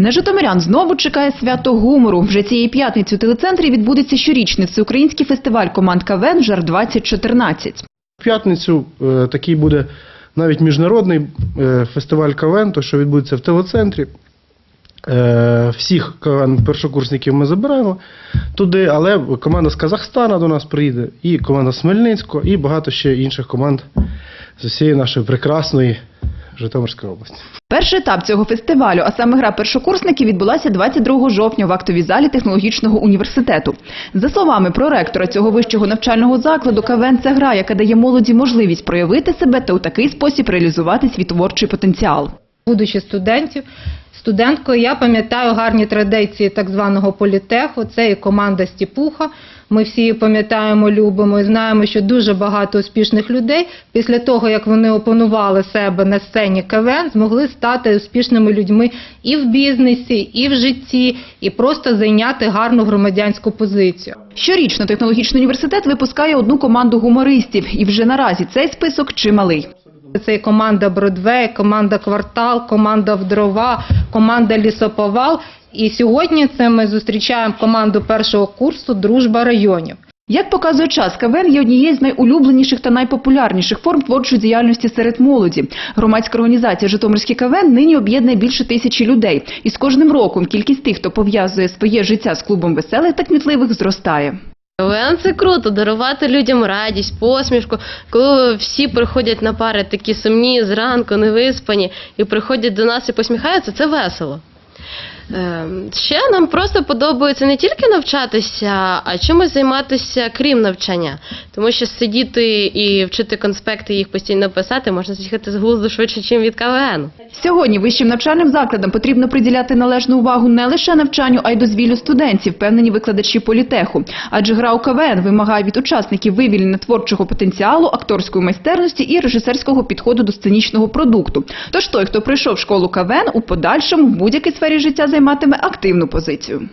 На Житомирян знову чекає свято гумору. Вже цієї п'ятниці у телецентрі відбудеться щорічний всеукраїнський фестиваль команд КВН «Жар 2014». В п'ятницю е, такий буде навіть міжнародний е, фестиваль КВН, то що відбудеться в телецентрі. Е, Всіх першокурсників ми забираємо туди, але команда з Казахстана до нас приїде, і команда з Хмельницького, і багато ще інших команд з усієї нашої прекрасної Житомирської області. Перший етап цього фестивалю, а саме гра першокурсників, відбулася 22 жовтня в актовій залі технологічного університету. За словами проректора цього вищого навчального закладу, КВН – це гра, яка дає молоді можливість проявити себе та у такий спосіб реалізувати свій творчий потенціал. Будучи студентів, студенткою, я пам'ятаю гарні традиції так званого політеху. Це і команда Стіпуха. Ми всі її пам'ятаємо, любимо і знаємо, що дуже багато успішних людей після того, як вони опанували себе на сцені КВН, змогли стати успішними людьми і в бізнесі, і в житті, і просто зайняти гарну громадянську позицію. Щорічно технологічний університет випускає одну команду гумористів, і вже наразі цей список чималий. Це команда Бродвей, команда Квартал, команда Вдрова, команда Лісоповал. І сьогодні це ми зустрічаємо команду першого курсу Дружба районів. Як показує час, КВН є однією з найулюбленіших та найпопулярніших форм творчої діяльності серед молоді. Громадська організація «Житомирський КВН» нині об'єднує більше тисячі людей. І з кожним роком кількість тих, хто пов'язує своє життя з клубом веселих та кмітливих, зростає. КВН – це круто, дарувати людям радість, посмішку. Коли всі приходять на пари такі сумні, зранку, невиспані, і приходять до нас і посміхаються, це весело. Ем, Ще нам просто подобається не тільки навчатися, а чимось займатися крім навчання. Тому що сидіти і вчити конспекти, їх постійно писати, можна з'їхати з глузду швидше, ніж від КВН. Сьогодні вищим навчальним закладам потрібно приділяти належну увагу не лише навчанню, а й дозвіллю студентів, впевнені викладачі політеху. Адже гра у КВН вимагає від учасників вивільнення творчого потенціалу, акторської майстерності і режисерського підходу до сценічного продукту. Тож той, хто пройшов школу КВН, у подальшому в будь-якій сфері життя займатиме активну позицію.